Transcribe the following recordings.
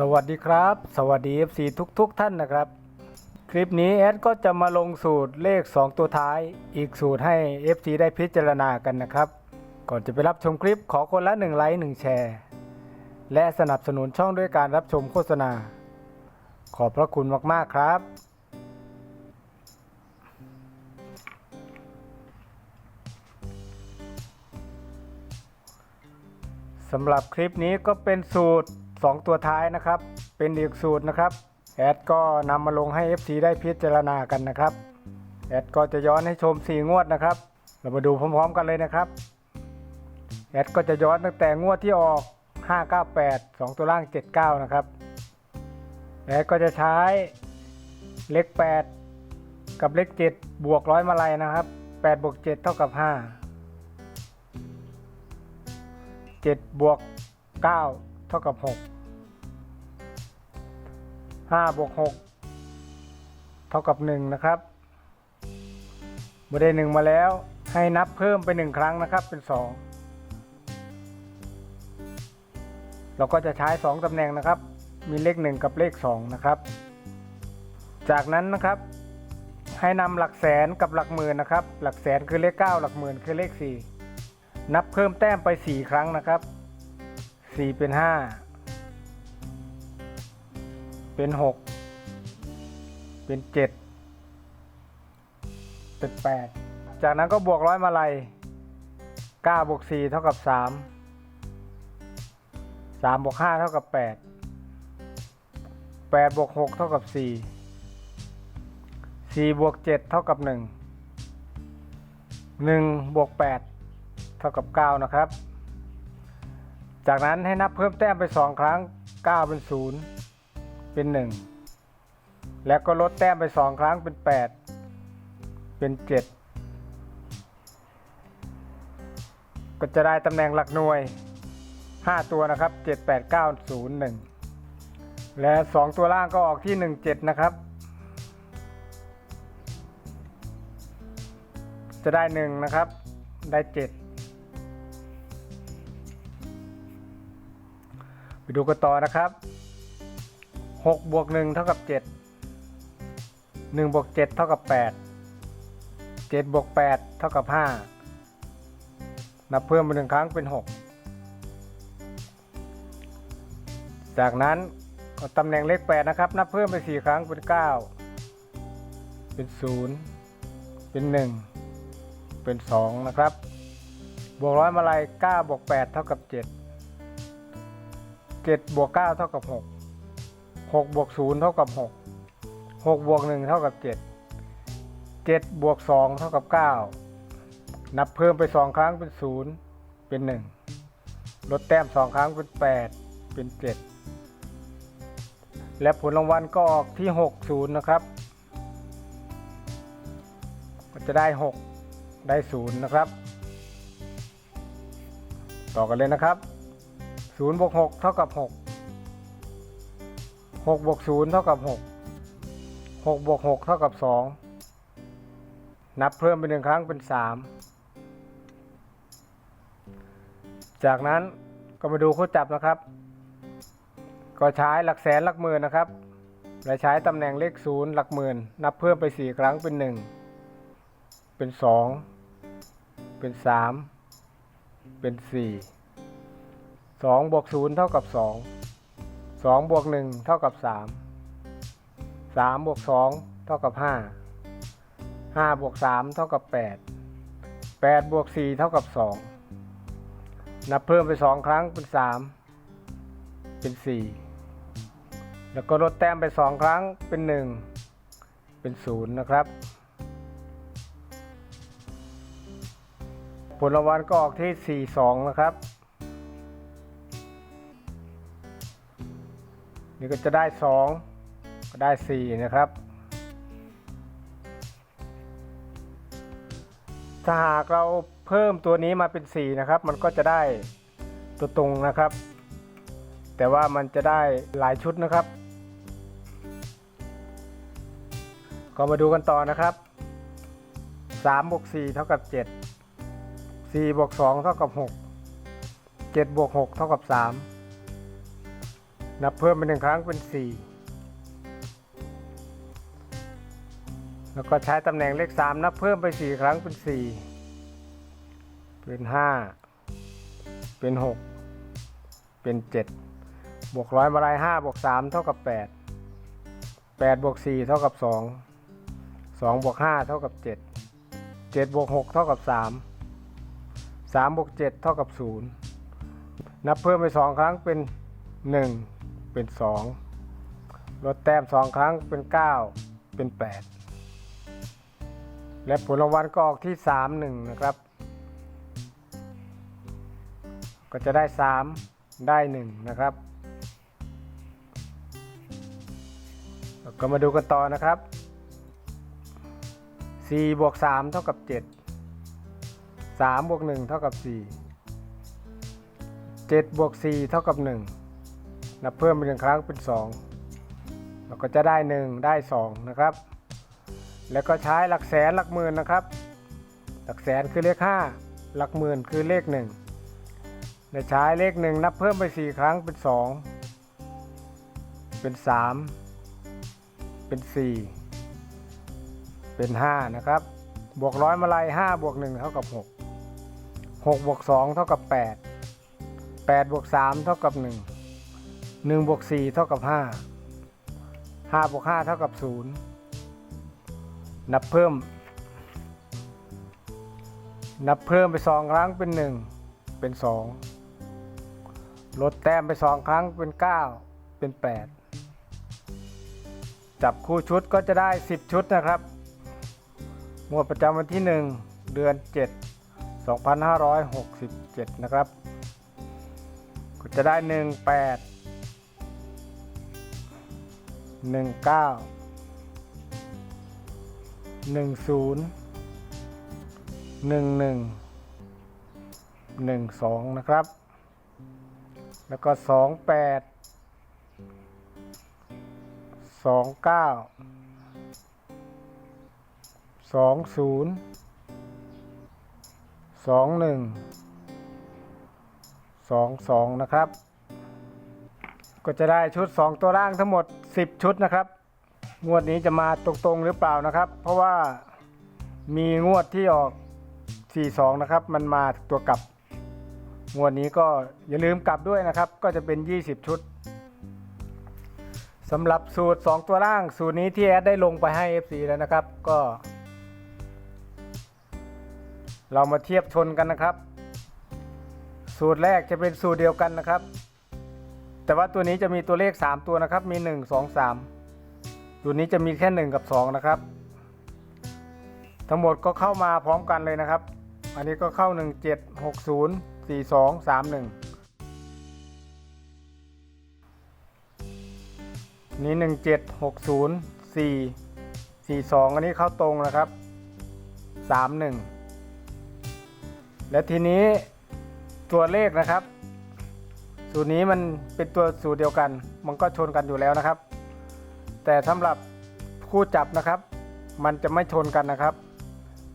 สวัสดีครับ สวัสดี FC ทุกทุกๆท่านนะครับ คลิปนี้แอดก็จะมาลงสูตรเลข 2 ตัวท้าย อีกสูตรให้ FC ได้พิจารณากันนะครับ ก่อนจะไปรับชมคลิปขอคนละ1ไลค์1แชร์ และสนับสนุนช่องด้วยการรับชมโฆษณา ขอบพระคุณมากๆครับ สำหรับคลิปนี้ก็เป็นสูตร 2 ตัวท้ายนะครับ เป็นอีกสูตรนะครับ แอดก็นำมาลงให้ FC ได้พิจารณากันนะครับ แอดก็จะย้อนให้ชม 4 งวดนะครับ เรามาดูพร้อมๆกันเลยนะครับ แอดก็จะย้อนตั้งแต่งวดที่ออก 598 2 ตัวล่าง 79 นะครับ แอดก็จะใช้เลข 8 กับเลข 7 บวกร้อยมาลัยนะครับ8บวก7เท่ากับ 5 7 บวก 9 เท่ากับ 6 5บวก6เท่ากับ 1 นะครับเมื่อได้ 1 มาแล้วให้นับเพิ่มไป 1 ครั้งนะครับเป็น 2 เราก็จะใช้ 2ตำแหน่งนะครับ มีเลข 1 กับเลข 2 นะครับ จากนั้นนะครับให้นำหลักแสนกับหลักหมื่นนะครับ หลักแสนคือเลข 9 หลักหมื่นคือเลข 4 นับเพิ่มแต้มไป 4 ครั้งนะครับ 4 เป็น 5 เป็น6เป็น7เป็น8จากนั้นก็บวกร้อยมาลัย9บวก4เท่ากับ3 3บวก5เท่ากับ8 8บวก6เท่ากับ4 4บวก7เท่ากับ1 1บวก8เท่ากับ9นะครับ จากนั้นให้นับเพิ่มแต้มไป2ครั้ง9เป็น0 เป็น 1 แล้วก็ลดแต้มไป 2 ครั้งเป็น 8 เป็น 7 ก็จะได้ตำแหน่งหลักหน่วย 5 ตัวนะครับ 7 8 9 0 1 และ 2 ตัวล่างก็ออกที่ 1 7 นะครับ จะได้ 1 นะครับ ได้ 7ไปดูกันต่อนะครับ 6บวก1เท่ากับ 7 1บวก7เท่ากับ 8 7บวก8เท่ากับ 5 นับเพิ่มไปหนึ่งครั้งเป็น 6 จากนั้นก็ตำแหน่งเลข8นะครับ นับเพิ่มไป 4 ครั้งเป็น 9 เป็น 0 เป็น 1 เป็น 2 นะครับ บวกร้อยมาลัย9บวก8เท่ากับ 7 7บวก9เท่ากับ 6 6บวก0เท่ากับ 6 6บวก1เท่ากับ 7 7บวก2เท่ากับ 9 นับเพิ่มไป 2 ครั้งเป็น 0 เป็น 1 ลดแต้ม 2 ครั้งเป็น 8 เป็น 7 และผลรางวัลก็ออกที่ 60 นะครับ ก็จะได้ 6 ได้ 0 นะครับ ต่อกันเลยนะครับ0บวก6เท่ากับ 6 6บวก0เท่ากับ6 6บวก6เท่ากับ2นับเพิ่มไปหนึ่งครั้งเป็น3จากนั้นก็มาดูคู่จับนะครับ ก็ใช้หลักแสนหลักหมื่นนะครับ และใช้ตำแหน่งเลขศูนย์หลักหมื่น นับเพิ่มไป4ครั้งเป็น1เป็น2เป็น3เป็น4 2บวก0เท่ากับ2 2บวก1เท่ากับ 3 3บวก2เท่ากับ 5 5บวก3เท่ากับ 8 8บวก4เท่ากับ 2 นับเพิ่มไป 2 ครั้งเป็น 3 เป็น 4 แล้วก็ลดแต้มไป 2 ครั้งเป็น 1 เป็น 0 นะครับ ผลรางวัลก็ออกที่ 4 2 นะครับ นี่ก็จะได้ 2 ก็ได้ 4 นะครับ ถ้าหากเราเพิ่มตัวนี้มาเป็น 4 นะครับ มันก็จะได้ตัวตรงนะครับ แต่ว่ามันจะได้หลายชุดนะครับ ก็มาดูกันต่อนะครับ3บวก4เท่ากับ 7 4บวก2เท่ากับ 6 7บวก6เท่ากับ 3 นับเพิ่มเป็นหนึ่งครั้งเป็นสี่แล้วก็ใช้ตำแหน่งเลขสามนับเพิ่มไปสี่ครั้งเป็นสี่เป็นห้าเป็นหกเป็นเจ็ดบวกร้อยมาลายห้าบวกสามเท่ากับแปดแปดบวกสี่เท่ากับสองสองบวกห้าเท่ากับเจ็ดเจ็ดบวกหกเท่ากับสามสามบวกเจ็ดเท่ากับศูนย์นับเพิ่มไปสองครั้งเป็นหนึ่ง เป็นสองลดแต้มสองครั้งเป็นเก้าเป็นแปดและผลรางวัลก็ออกที่สามหนึ่งนะครับ ก็จะได้สามได้หนึ่งนะครับ ก็มาดูกันต่อนะครับสี่บวกสามเท่ากับเจ็ดสามบวกหนึ่งเท่ากับสี่เจ็ดบวกสี่เท่ากับห นับเพิ่มเป็นหนึ่งครั้งเป็นสองเราก็จะได้หนึ่งได้สองนะครับ แล้วก็ใช้หลักแสนหลักหมื่นนะครับ หลักแสนคือเลขห้าหลักหมื่นคือเลขหนึ่งในใช้เลขหนึ่งนับเพิ่มไปสี่ครั้งเป็นสองเป็นสามเป็นสี่เป็นห้านะครับ บวกร้อยมาลัยห้าบวกหนึ่งเท่ากับหกหกบวกสองเท่ากับแปดแปดบวกสามเท่ากับห นึ่งหนึ่งบวกสี่เท่ากับห้าห้าบวกห้าเท่ากับศูนย์นับเพิ่ม นับเพิ่มไปสองครั้งเป็นหนึ่งเป็นสองลดแต้มไปสองครั้งเป็น 9 เป็น 8 จับคู่ชุดก็จะได้ 10 ชุดนะครับงวดประจำวันที่ 1 เดือน 7 2567 นะครับ ก็จะได้ 18 19 10 11 12นะครับ แล้วก็สองแปดสองเก้าสองศูนย์สองหนึ่งสองสองนะครับ ก็จะได้ชุด 2 ตัวล่างทั้งหมด 10 ชุดนะครับ งวดนี้จะมาตรงๆหรือเปล่านะครับ เพราะว่ามีงวดที่ออก 42 นะครับ มันมาตัวกลับ งวดนี้ก็อย่าลืมกลับด้วยนะครับ ก็จะเป็น 20 ชุดสำหรับสูตร 2 ตัวล่าง สูตรนี้ที่แอดได้ลงไปให้ FC แล้วนะครับ ก็ เรามาเทียบชนกันนะครับ สูตรแรกจะเป็นสูตรเดียวกันนะครับ แต่ว่าตัวนี้จะมีตัวเลข 3 ตัวนะครับ มี 1 2 3 ตัวนี้จะมีแค่ 1 กับ 2 นะครับ ทั้งหมดก็เข้ามาพร้อมกันเลยนะครับ อันนี้ก็เข้า 1 7 6 0สี่สองสามหนึ่งนี่หนึ่งเจ็ดหกศูนย์สี่สี่สองอันนี้เข้าตรงนะครับสามหนึ่งและทีนี้ตัวเลขนะครับ สูตรนี้มันเป็นตัวสูตรเดียวกัน มันก็ชนกันอยู่แล้วนะครับ แต่สำหรับคู่จับนะครับ มันจะไม่ชนกันนะครับ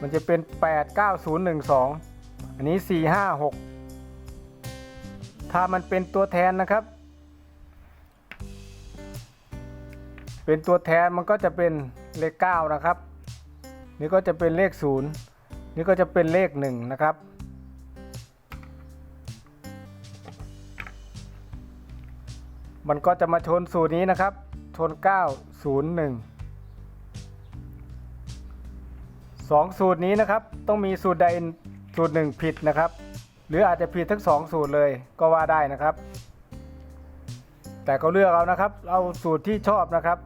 มันจะเป็น 8 9 0 1 2 อันนี้ 4 5 6 ถ้ามันเป็นตัวแทนนะครับ เป็นตัวแทนมันก็จะเป็นเลข 9 นะครับ นี่ก็จะเป็นเลข 0 นี่ก็จะเป็นเลข 1 นะครับ มันก็จะมาชนสูตรนี้นะครับ ชน 9 0 1สองสูตรนี้นะครับ ต้องมีสูตรใดสูตรหนึ่งผิดนะครับ หรืออาจจะผิดทั้งสองสูตรเลยก็ว่าได้นะครับ แต่ก็เลือกเอานะครับ เอาสูตรที่ชอบนะครับ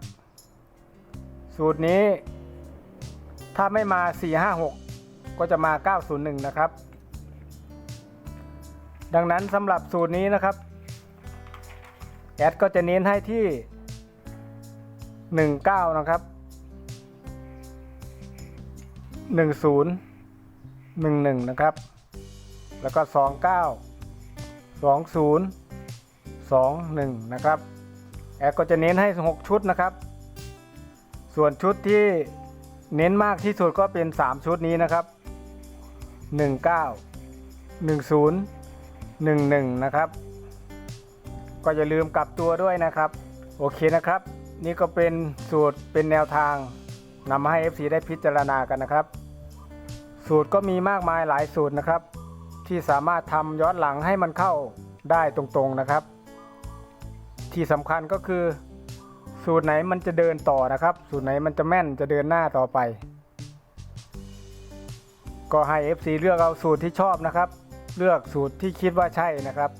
สูตรนี้ ถ้าไม่มา 456 ก็จะมา 901 นะครับ ดังนั้นสำหรับสูตรนี้นะครับ แอดก็จะเน้นให้ที่ 19 นะครับหนึ่งศูนย์หนึ่งหนึ่งนะครับ แล้วก็สองเก้าสองศูนย์สองหนึ่งนะครับ แอดก็จะเน้นให้หกชุดนะครับ ส่วนชุดที่เน้นมากที่สุดก็เป็นสามชุดนี้นะครับหนึ่งเก้าหนึ่งศูนย์หนึ่งหนึ่งนะครับ ก็อย่าลืมกลับตัวด้วยนะครับ โอเคนะครับ นี่ก็เป็นสูตรเป็นแนวทางนำมาให้ FC ได้พิจารณากันนะครับ สูตรก็มีมากมายหลายสูตรนะครับ ที่สามารถทำย้อนหลังให้มันเข้าได้ตรงๆนะครับ ที่สำคัญก็คือ สูตรไหนมันจะเดินต่อนะครับ สูตรไหนมันจะแม่นจะเดินหน้าต่อไป ก็ให้ FC เลือกเอาสูตรที่ชอบนะครับ เลือกสูตรที่คิดว่าใช่นะครับ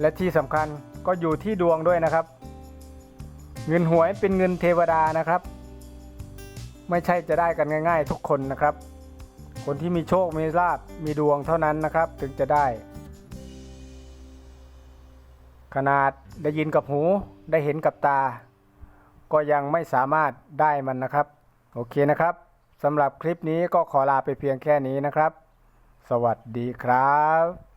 และที่สำคัญก็อยู่ที่ดวงด้วยนะครับ เงินหวยเป็นเงินเทวดานะครับ ไม่ใช่จะได้กันง่าย ๆ ทุกคนนะครับ คนที่มีโชคมีลาบมีดวงเท่านั้นนะครับ ถึงจะได้ ขนาดได้ยินกับหูได้เห็นกับตา ก็ยังไม่สามารถได้มันนะครับ โอเคนะครับสำหรับคลิปนี้ก็ขอลาไปเพียงแค่นี้นะครับ สวัสดีครับ